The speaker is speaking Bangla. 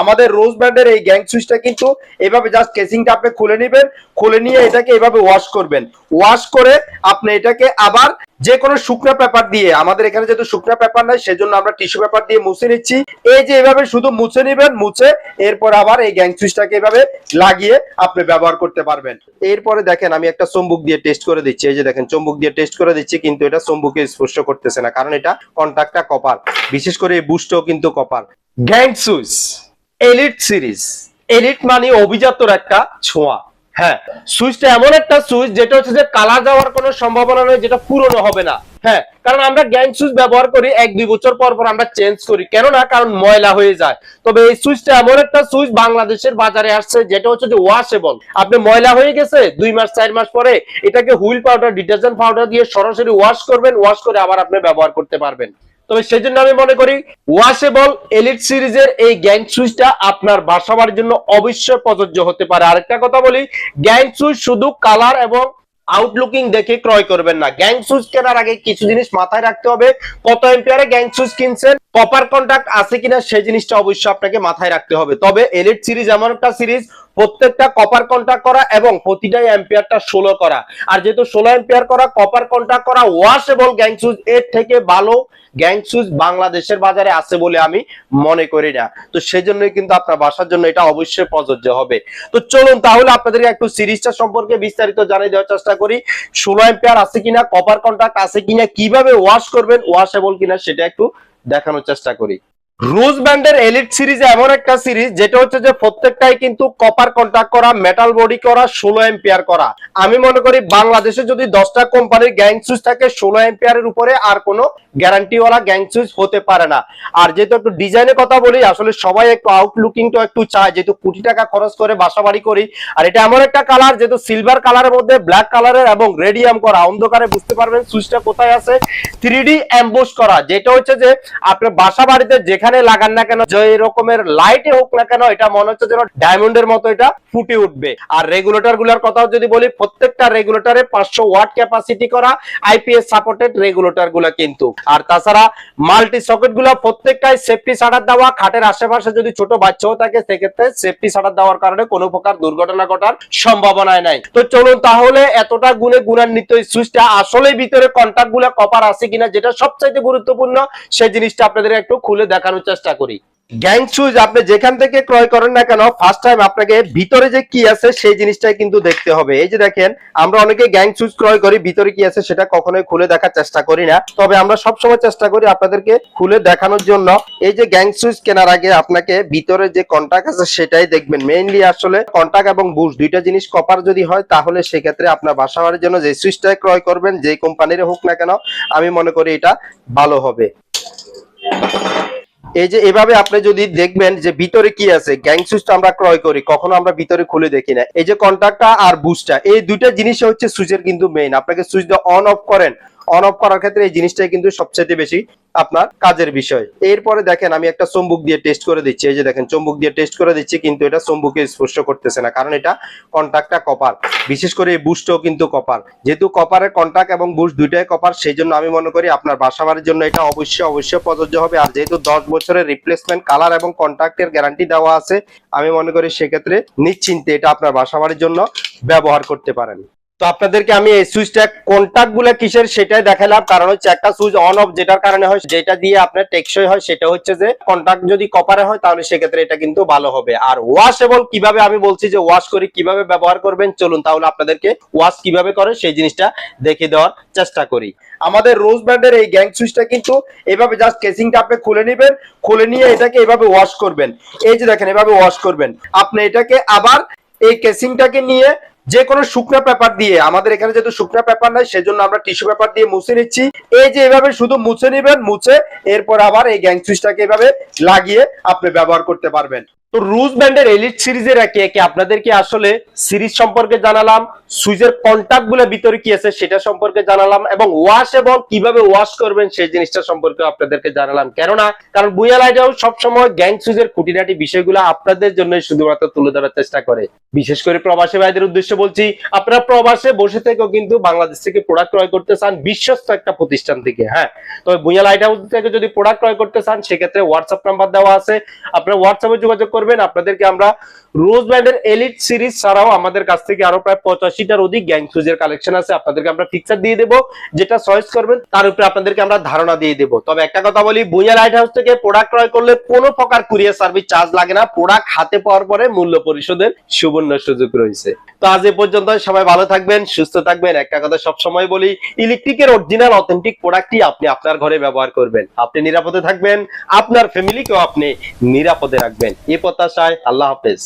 আমাদের রোজ ব্র্যান্ডের এই গ্যাং সুইচটা কিন্তু এভাবে জাস্ট কেসিংটা আপনি খুলে নেবেন, খুলে নিয়ে এটাকে এভাবে ওয়াশ করবেন। ওয়াশ করে আপনি এটাকে আবার যে কোনো শুকনো পেপার দিয়ে, আমাদের এখানে যেহেতু শুকনো পেপার নাই, সেজন্য আমরা টিস্যু পেপার দিয়ে মুছে নিচ্ছি। এই যে এভাবে শুধু মুছে নেবেন, মুছে এরপর আবার এই গ্যাং সুইচটাকে এভাবে লাগিয়ে আপনি ব্যবহার করতে পারবেন। এরপরে দেখেন আমি একটা চম্বুক দিয়ে টেস্ট করে দিচ্ছি। এই যে দেখেন, চম্বুক দিয়ে টেস্ট করে দিচ্ছি, কিন্তু এটা চম্বুকে স্পর্শ করতেছে না, কারণ এটা কন্টাক্টটা কপার বিশেষ করে এই বুস্টও কিন্তু copper gang switch. Elite series elite মানে অভিজাতর একটা ছোঁয়া। হ্যাঁ সুইচটা এমন একটা সুইচ যেটা হচ্ছে যে কালার যাওয়ার কোনো সম্ভাবনা নেই, যেটা পুরনো হবে না। হ্যাঁ কারণ আমরা গ্যাং সুইচ ব্যবহার করি এক দুই বছর পর পর আমরা চেঞ্জ করি কেন না কারণ ময়লা হয়ে যায়। তবে এই সুইচটা এমন একটা সুইচ বাংলাদেশের বাজারে আসছে যেটা হচ্ছে যে ওয়াশেবল আপনি ময়লা হয়ে গেছে, দুই মাস, চার মাস পরে এটাকে হুইল পাউডার, ডিটারজেন্ট পাউডার দিয়ে সরাসরি ওয়াশ করবেন ওয়াশ করে আবার আপনি ব্যবহার করতে পারবেন। তবে সেজন্য আমি মনে করি ওয়াশেবল এলিট সিরিজের এই গ্যাং সুইচটা আপনার বাসা বাড়ির জন্য অবশ্যই প্রযোজ্য হতে পারে। আরেকটা কথা বলি গ্যাং সুইচ শুধু কালার এবং আউটলুকিং দেখে ক্রয় করবেন না। গ্যাং সুইচ কেনার আগে কিছু জিনিস মাথায় রাখতে হবে। কত এম্পিয়ারে গ্যাং সুইচ কিনছেন? কপার কন্টাক্ট আছে কিনা সেই জিনিসটা অবশ্যই আপনাকে মাথায় রাখতে হবে। তবে এলিট সিরিজ এমন একটা সিরিজ প্রত্যেকটা কপার কন্টাক্ট করা এবং প্রতিটাই অ্যাম্পিয়ারটা ষোলো করা। আর যেহেতু ষোলো অ্যাম্পিয়ার করা কপার কন্টাক্ট করা ওয়াশেবল গ্যাং সুইচ এর থেকে ভালো গ্যাং সুইচ বাংলাদেশের বাজারে আছে বলে আমি মনে করি না। তো সেই জন্যই কিন্তু আপনার বাসার জন্য এটা অবশ্যই প্রযোজ্য হবে। তো চলুন তাহলে আপনাদেরকে একটু সিরিজটা সম্পর্কে বিস্তারিত জানিয়ে দেওয়ার চেষ্টা করি। ষোলো অ্যাম্পিয়ার আছে কিনা কপার কন্টাক্ট আছে কিনা, কীভাবে ওয়াশ করবেন ওয়াশেবল কিনা সেটা একটু দেখানোর চেষ্টা করি। রোজ ব্যান্ডের এলিট সিরিজ এমন একটা সিরিজ যেটা হচ্ছে যে প্রত্যেকটাই কিন্তু কপার কন্টাক্ট করা মেটাল বডি করা, ষোলো এম্পিয়ার করা। আমি মনে করি বাংলাদেশে যদি দশটা কোম্পানির গ্যাং সুইচ থাকে, ষোলো এম্পিয়ারের উপরে আর কোনো গ্যারান্টিওয়ালা গ্যাং সুইচ হতে পারে না। আর যেহেতু একটু ডিজাইনের কথা বলি, আসলে সবাই একটু আউটলুকিংটা একটু চায়। যেহেতু কোটি টাকা খরচ করে বাসা বাড়ি করি, আর এটা এমন একটা কালার যেহেতু সিলভার কালারের মধ্যে ব্ল্যাক কালারের এবং রেডিয়াম করা। অন্ধকারে বুঝতে পারবেন সুইচটা কোথায় আছে? থ্রি ডি করা। যেটা হচ্ছে যে আপনার বাসা বাড়িতে যেখানে লাগান না কেন? যে রকমের লাইটে হোক না কেন, এটা মনে হচ্ছে যেন ডায়মন্ডের মতো এটা। ফুটে উঠবে। আর রেগুলেটরগুলার কথাও যদি বলি, প্রত্যেকটা রেগুলেটরে পাঁচশো ওয়াট ক্যাপাসিটি করা আইপিএস সাপোর্টেড রেগুলেটরগুলা কিন্তু। আর তাছাড়া মাল্টি সকেটগুলা প্রত্যেকটাই সেফটি শাটার দেওয়া, খাটের আশেপাশে যদি ছোট বাচ্চাও থাকে, সেক্ষেত্রে সেফটি শাটার দেওয়ার কারণে কোনো প্রকার দুর্ঘটনা ঘটার সম্ভাবনায় নাই। তো চলুন তাহলে এতটা গুণে গুণান্বিত সুইচটা আসলে ভিতরে কন্টাক্টগুলা কপার আছে কিনা, যেটা সবচাইতে গুরুত্বপূর্ণ, সেই জিনিসটা আপনাদের একটু খুলে দেখানোর চেষ্টা করি। গ্যাং সুইচ আপনি যেখান থেকে ক্রয় করেন না কেন ফার্স্ট টাইম আপনাকে ভিতরে যে কি আছে সেই জিনিসটাই কিন্তু দেখতে হবে। এই যে দেখেন, আমরা অনেকে গ্যাং সুইচ ক্রয় করি, ভিতরে কি আছে সেটা কখনোই খুলে দেখার চেষ্টা করি না। তবে আমরা সবসময় চেষ্টা করি আপনাদেরকে খুলে দেখানোর জন্য। এই যে গ্যাং সুইচ কেনার আগে আপনাকে ভিতরে যে কন্টাক্ট আছে সেটাই দেখবেন। মেইনলি আসলে কন্টাক্ট এবং বুশ দুইটা জিনিস কপার যদি হয়, তাহলে সেক্ষেত্রে আপনার বাসা বাড়ির জন্য যে সুইচটাই ক্রয় করবেন, যে কোম্পানির হোক না কেন, আমি মনে করি এটা ভালো হবে। এই যে এভাবে আপনি যদি দেখবেন যে ভিতরে কি আছে, গ্যাং সুইচটা আমরা ক্রয় করি, কখনো আমরা ভিতরে খুলে দেখি না। এই যে কন্টাক্টটা আর বুস্টটা এই দুইটা জিনিস হচ্ছে সুইচের কিন্তু মেইন আপনাকে সুইচটা অন অফ করেন অন অফ করার ক্ষেত্রে এই জিনিসটাই কিন্তু সবচেয়ে বেশি আপনার কাজের বিষয়। এরপরে দেখেন আমি একটা চম্বুক দিয়ে টেস্ট করে দিচ্ছি। এই যে দেখেন, চম্বুক দিয়ে টেস্ট করে দিচ্ছি, কিন্তু এটা চম্বুকে স্পর্শ করতেছে না, কারণ এটা কন্টাক্টটা কপার বিশেষ করে এই বুস্টও কিন্তু কপার যেহেতু কপারের কন্টাক্ট এবং বুস্ট দুইটাই কপার সেই জন্য আমি মনে করি আপনার বাসাবাড়ির জন্য এটা অবশ্যই অবশ্যই প্রযোজ্য হবে। আর যেহেতু দশ বছরের রিপ্লেসমেন্ট কালার এবং কন্ট্রাক্টের গ্যারান্টি দেওয়া আছে, আমি মনে করি সেক্ষেত্রে নিশ্চিন্তে এটা আপনার বাসাবাড়ির জন্য ব্যবহার করতে পারেন। তো আপনাদেরকে আমি এই সুইচটা কন্টাক্টগুলা কিসের সেটাই দেখালাম। কারণ হচ্ছে একটা সুইচ অন অফ যেটার কারণে হয়, যেটা দিয়ে আপনার টেকসই হয়, সেটা হচ্ছে যে কন্টাক্ট যদি কপারে হয়, তাহলে সেক্ষেত্রে এটা কিন্তু ভালো হবে। আর ওয়াশেবল কীভাবে আমি বলছি যে ওয়াশ করে কীভাবে ব্যবহার করবেন, চলুন তাহলে আপনাদেরকে ওয়াশ কীভাবে করে সেই জিনিসটা দেখে দেওয়ার চেষ্টা করি। আমাদের রোজ ব্র্যান্ডের এই গ্যাং সুইচটা কিন্তু এভাবে জাস্ট কেসিংটা আপনি খুলে নেবেন, খুলে নিয়ে এটাকে এভাবে ওয়াশ করবেন। এই যে দেখেন, এভাবে ওয়াশ করবেন। আপনি এটাকে আবার এই কেসিংটাকে নিয়ে যে কোনো শুকনো পেপার দিয়ে, আমাদের এখানে যেহেতু শুকনো পেপার নাই, সেজন্য আমরা টিস্যু পেপার দিয়ে মুছে নিচ্ছি। এই যে এভাবে শুধু মুছে নেবেন, মুছে এরপর আবার এই গ্যাং সুইচটাকে এভাবে লাগিয়ে আপনি ব্যবহার করতে পারবেন। তো রুজ ব্যান্ডের এলিট সিরিজের একে একে আপনাদেরকে আসলে সিরিজ সম্পর্কে জানালাম, সুইচের কন্টাক্টগুলো ভিতরে কি আছে সেটা সম্পর্কে জানালাম, এবং ওয়াশ এবং কীভাবে ওয়াশ করবেন সেই জিনিসটা সম্পর্কে আপনাদেরকে জানালাম। কেননা, কারণ বুয়া লাইটাও সবসময় গ্যাং সুইচের খুঁটিনাটি বিষয়গুলো আপনাদের জন্য শুধুমাত্র তুলে ধরার চেষ্টা করে। বিশেষ করে প্রবাসী ভাইদের উদ্দেশ্যে বলছি, আপনারা প্রবাসে বসে থেকেও কিন্তু বাংলাদেশ থেকে প্রোডাক্ট ক্রয় করতে চান বিশ্বস্ত একটা প্রতিষ্ঠান থেকে হ্যাঁ? তবে বুয়া লাইট থেকে যদি প্রোডাক্ট ক্রয় করতে চান, সেক্ষেত্রে হোয়াটসঅ্যাপ নাম্বার দেওয়া আছে। আপনারা হোয়াটসঅ্যাপে যোগাযোগ করবেন। আপনাদেরকে আমরা রোজ ব্যান্ডের এলিট সিরিজ ছাড়াও আমাদের কাছ থেকে আরও প্রায় পঁচাশিটার অধিক গ্যাং সুজের কালেকশন আছে। আপনাদেরকে আমরা ফিক্সার দিয়ে দেবো। যেটা চয়েস করবেন, তার উপরে আপনাদেরকে আমরা ধারণা দিয়ে দেবো। তবে একটা কথা বলি, বুইয়া লাইট হাউস থেকে প্রোডাক্ট ক্রয় করলে কোনো প্রকার কুরিয়ার সার্ভিস চার্জ লাগে না। প্রোডাক্ট হাতে পাওয়ার পরে মূল্য পরিশোধের সুবর্ণ সুযোগ রয়েছে। তো আজ এ পর্যন্ত সবাই ভালো থাকবেন, সুস্থ থাকবেন। একটা কথা সব সময় বলি ইলেকট্রিকের অরিজিনাল অথেন্টিক প্রোডাক্টই আপনি আপনার ঘরে ব্যবহার করবেন। আপনি নিরাপদে থাকবেন, আপনার ফ্যামিলিকেও আপনি নিরাপদে রাখবেন। এই প্রত্যাশায় আল্লাহ হাফেজ।